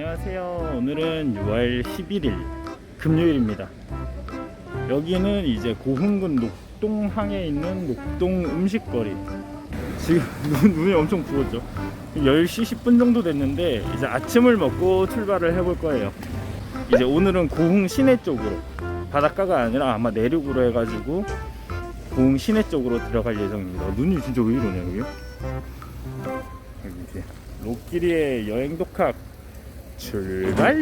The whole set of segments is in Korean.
안녕하세요. 오늘은 6월 11일 금요일입니다. 여기는 이제 고흥군 녹동항에 있는 녹동 음식거리. 지금 눈, 눈이 엄청 부었죠. 10시 10분 정도 됐는데 이제 아침을 먹고 출발을 해볼 거예요. 이제 오늘은 고흥 시내 쪽으로 바닷가가 아니라 아마 내륙으로 해가지고 고흥 시내 쪽으로 들어갈 예정입니다. 눈이 진짜 왜 이러냐 여기? 여기 이제 로끼리의 여행 독학 출발!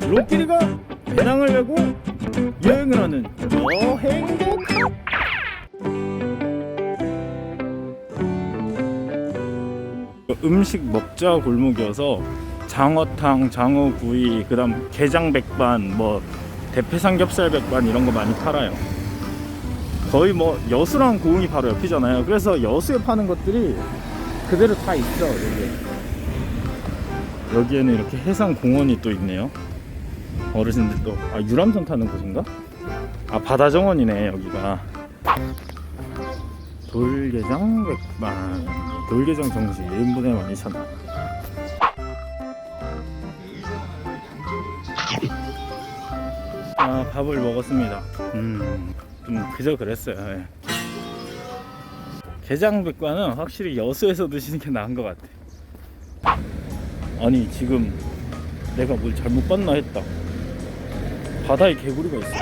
로끼리가 배낭을 메고 여행을 하는 여행 독학! 음식 먹자 골목이어서 장어탕, 장어구이, 그 다음 게장 백반, 뭐 대패 삼겹살 백반 이런 거 많이 팔아요. 거의 뭐 여수랑 고흥이 바로 옆이잖아요. 그래서 여수에 파는 것들이 그대로 다 있어 여기. 여기에는 이렇게 해상 공원이 또 있네요. 어르신들 또 아, 유람선 타는 곳인가? 아 바다 정원이네 여기가. 돌게장 백반, 돌게장 정식 1인분에 12,000원. 아 밥을 먹었습니다. 음, 좀 그저 그랬어요. 예. 게장 백반은 확실히 여수에서 드시는 게 나은 것 같아. 아니 지금 내가 뭘 잘못 봤나 했다. 바다에 개구리가 있어.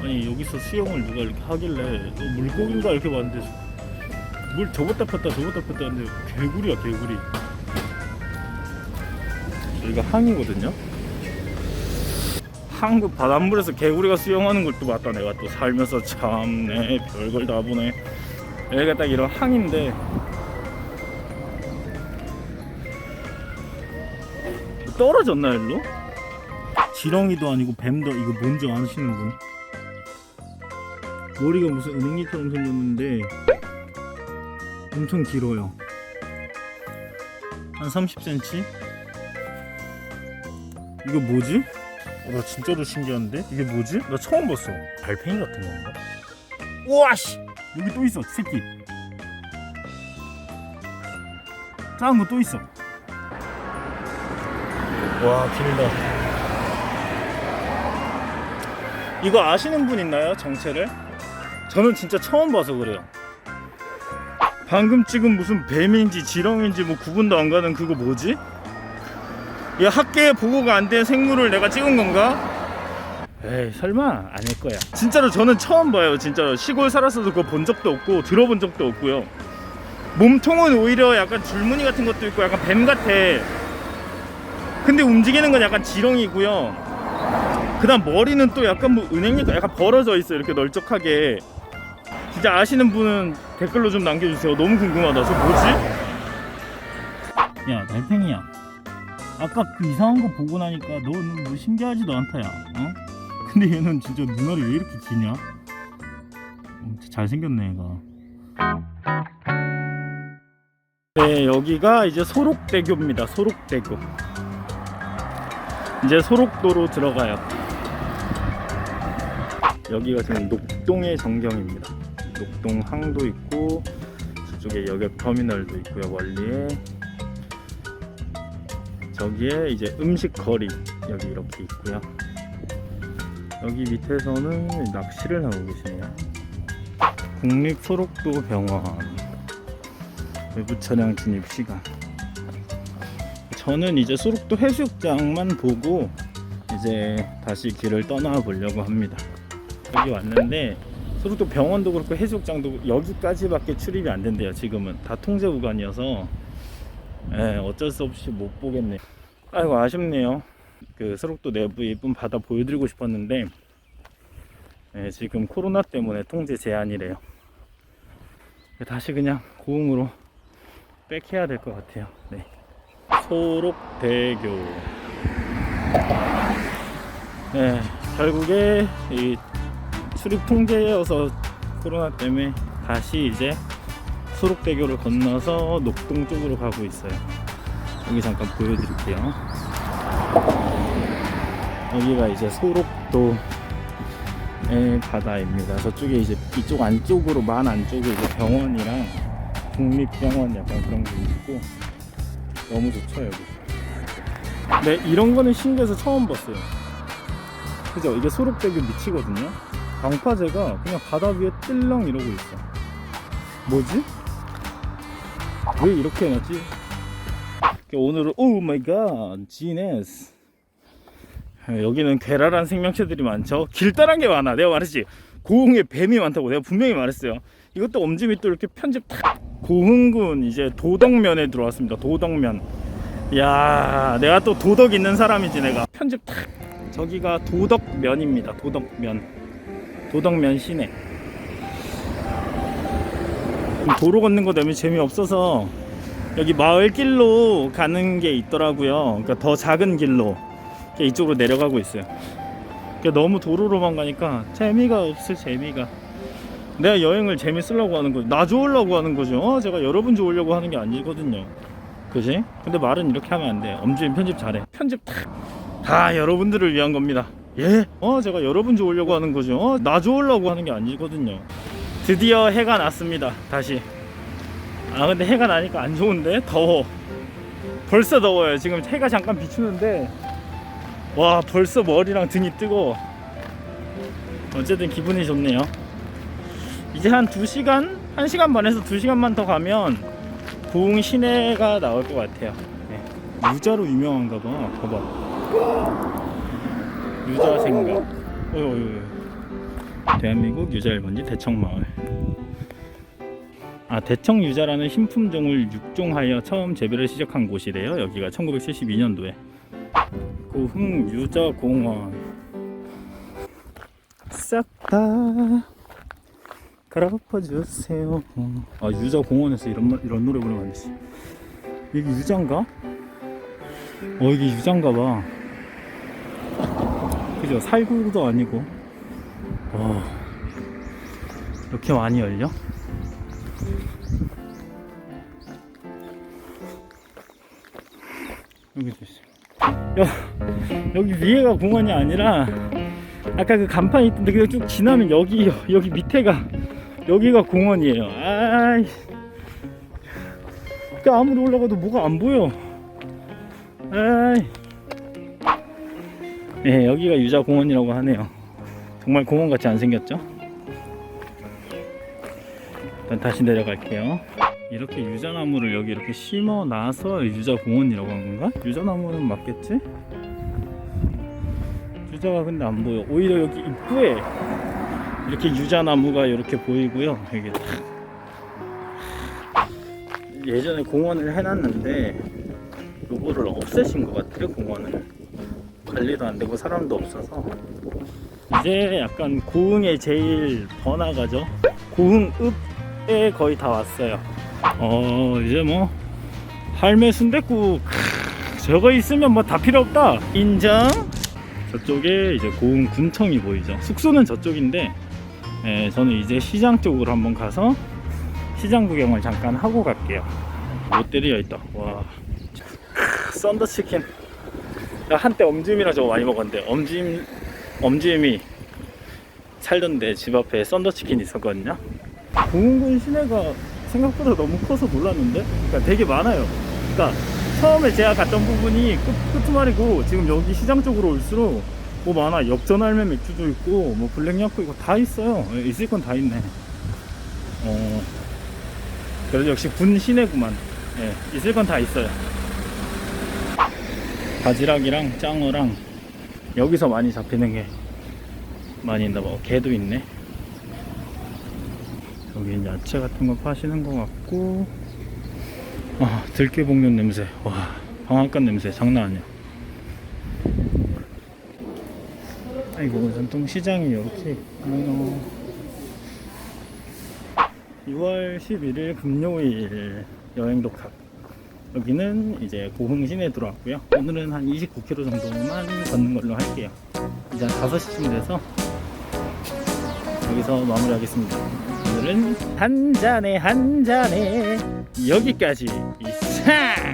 아니 여기서 수영을 누가 이렇게 하길래 또 물고기인가 이렇게 봤는데 물 저것다 폈다 저것다 폈다 했는데 개구리야 개구리. 여기가 항이거든요. 한국 바닷물에서 개구리가 수영하는 걸 또 봤다 내가 또 살면서 참네 별걸 다 보네 여기가 딱 이런 항인데 떨어졌나 일로? 지렁이도 아니고 뱀도 이거 뭔지 아시는 분? 머리가 무슨 은행잎처럼 생겼는데 엄청 길어요 한 30cm? 이거 뭐지? 어, 나 진짜로 신기한데? 이게 뭐지? 나 처음 봤어. 달팽이 같은 건가? 우와 씨! 여기 또 있어, 새끼. 작은 거 또 있어. 와, 길다. 이거 아시는 분 있나요? 정체를? 저는 진짜 처음 봐서 그래요. 방금 찍은 무슨 뱀인지 지렁인지 뭐 구분도 안 가는 그거 뭐지? 이 학계에 보고가 안 된 생물을 내가 찍은 건가? 에이 설마 아닐 거야. 진짜로 저는 처음 봐요 진짜로. 시골 살았어도 그거 본 적도 없고 들어본 적도 없고요. 몸통은 오히려 약간 줄무늬 같은 것도 있고 약간 뱀 같아. 근데 움직이는 건 약간 지렁이고요. 그 다음 머리는 또 약간 뭐 은행잎 약간 벌어져 있어 이렇게 널쩍하게. 진짜 아시는 분은 댓글로 좀 남겨주세요. 너무 궁금하다. 저 뭐지? 야 달팽이야 아까 그 이상한 거 보고 나니까 너는 뭐 신기하지도 않다 야 어? 근데 얘는 진짜 눈알이 왜 이렇게 기냐? 어, 잘생겼네 얘가. 네 여기가 이제 소록대교입니다 소록대교. 이제 소록도로 들어가요. 여기가 지금 녹동의 전경입니다. 녹동 항도 있고 저쪽에 여객 터미널도 있고요 멀리에 저기에 이제 음식 거리 여기 이렇게 있고요. 여기 밑에서는 낚시를 하고 계시네요. 국립 소록도 병원 외부 차량 진입 시간. 저는 이제 소록도 해수욕장만 보고 이제 다시 길을 떠나 보려고 합니다. 여기 왔는데 소록도 병원도 그렇고 해수욕장도 여기까지밖에 출입이 안 된대요. 지금은 다 통제 구간이어서 예, 어쩔 수 없이 못 보겠네. 아이고 아쉽네요. 그 서록도 내부 예쁜 바다 보여드리고 싶었는데 예, 지금 코로나 때문에 통제 제한이래요. 다시 그냥 고흥으로 백해야 될 것 같아요. 네. 소록대교. 네, 결국에 이 출입 통제여서 코로나 때문에 다시 이제 소록대교를 건너서 녹동 쪽으로 가고 있어요. 여기 잠깐 바다입니다. 저쪽에 이제 이쪽 안쪽으로 만 안쪽에 이제 병원이랑 국립병원 약간 그런 게 있고 너무 좋죠 여기. 네 이런 거는 신기해서 처음 봤어요. 그죠? 이게 소록되게 미치거든요. 방파제가 그냥 바다 위에 뜰렁 이러고 있어. 뭐지? 왜 이렇게 해놨지? 오늘은 오 마이 갓 지네스. 여기는 괴랄한 생명체들이 많죠. 길다란 게 많아. 내가 말했지. 고흥에 뱀이 많다고 내가 분명히 말했어요. 이것도 엄지미 또 이렇게 편집 탁 고흥군 이제 도덕면에 들어왔습니다. 도덕면. 야 내가 또 도덕 있는 사람이지 내가. 편집 탁. 저기가 도덕면입니다. 도덕면. 도덕면 시내. 도로 걷는 거 되면 재미없어서 여기 마을 길로 가는 게 있더라고요. 그러니까 더 작은 길로 이쪽으로 내려가고 있어요. 그러니까 너무 도로로만 가니까 재미가 없을 재미가. 내가 여행을 재밌으려고 하는 거죠. 나 좋으려고 하는 거죠. 어, 제가 여러분 좋으려고 하는 게 아니거든요. 그지? 근데 말은 이렇게 하면 안 돼. 엄지인 편집 잘해. 편집 다, 다 여러분들을 위한 겁니다. 예? 어, 제가 여러분 좋으려고 하는 거죠. 어, 나 좋으려고 하는 게 아니거든요. 드디어 해가 났습니다. 다시. 아 근데 해가 나니까 안 좋은데? 더워. 벌써 더워요. 지금 해가 잠깐 비추는데. 와 벌써 머리랑 등이 뜨거워. 어쨌든 기분이 좋네요. 이제 한 2시간? 1시간 반에서 2시간만 더 가면 고흥 시내가 나올 것 같아요. 네. 유자로 유명한가 봐. 봐봐. 유자 생각. 어이 어이 대한민국 유자 1번지 대청마을 아 대청 유자라는 신품종을 육종하여 처음 재배를 시작한 곳이래요. 여기가 1972년도에 고흥 유자 공원 싹 다 갈아엎어 주세요. 아 유자 공원에서 이런 말- 이런 노래 부르면 안 되지. 여기 유자인가? 어 이게 유자인가 봐. 그죠? 살구도 아니고. 와 이렇게 많이 열려? 여기도 있어. 여, 여기 위에가 공원이 아니라 아까 그 간판이 있던데 그냥 쭉 지나면 여기 여기 밑에가 여기가 공원이에요. 아이. 그 아무리 올라가도 뭐가 안 보여. 아이. 네, 여기가 유자 공원이라고 하네요. 정말 공원 같이 안 생겼죠? 일단 다시 내려갈게요. 이렇게 유자나무를 여기 이렇게 심어 놔서 유자 공원이라고 한 건가? 유자나무는 맞겠지? 유자가 근데 안 보여. 오히려 여기 입구에 이렇게 유자나무가 이렇게 보이고요. 여기 예전에 공원을 해놨는데 요거를 없애신 것 같아요. 공원을 관리도 안 되고 사람도 없어서 이제 약간 고흥에 제일 번화가죠. 고흥읍에 거의 다 왔어요. 어 이제 뭐 할매 순댓국 크, 저거 있으면 뭐 다 필요 없다. 인정? 저쪽에 이제 고흥 군청이 보이죠? 숙소는 저쪽인데 예, 저는 이제 시장 쪽으로 한번 가서 시장 구경을 잠깐 하고 갈게요. 롯데리아 있다 와. 크, 썬더치킨. 나 한때 엄지임이랑 저거 많이 먹었는데 엄지임 엄지임이 살던데 집 앞에 썬더치킨 있었거든요? 고흥군 시내가 생각보다 너무 커서 놀랐는데? 그러니까 되게 많아요. 그러니까 처음에 제가 갔던 부분이 끝, 끝말이고 지금 여기 시장 쪽으로 올수록 뭐 많아. 역전할매 맥주도 있고 뭐 블랙야크 이거 다 있어요. 예, 있을 건 다 있네. 어. 그래도 역시 군 시내구만. 예, 있을 건 다 있어요. 바지락이랑 짱어랑 여기서 많이 잡히는 게 많이 있나 봐. 개도 있네. 여기 야채 같은 거 파시는 것 같고. 아 들깨 볶는 냄새. 와 방앗간 냄새. 장난 아니야. 아이고 전통 시장이 이렇게 있구나 6월 11일 금요일 여행 독학 여기는 이제 고흥 시내에 들어왔고요. 오늘은 한 29km 정도만 걷는 걸로 할게요. 이제 한 5시쯤 돼서 여기서 마무리하겠습니다 오늘은 한 잔에 한 잔에 여기까지. 이상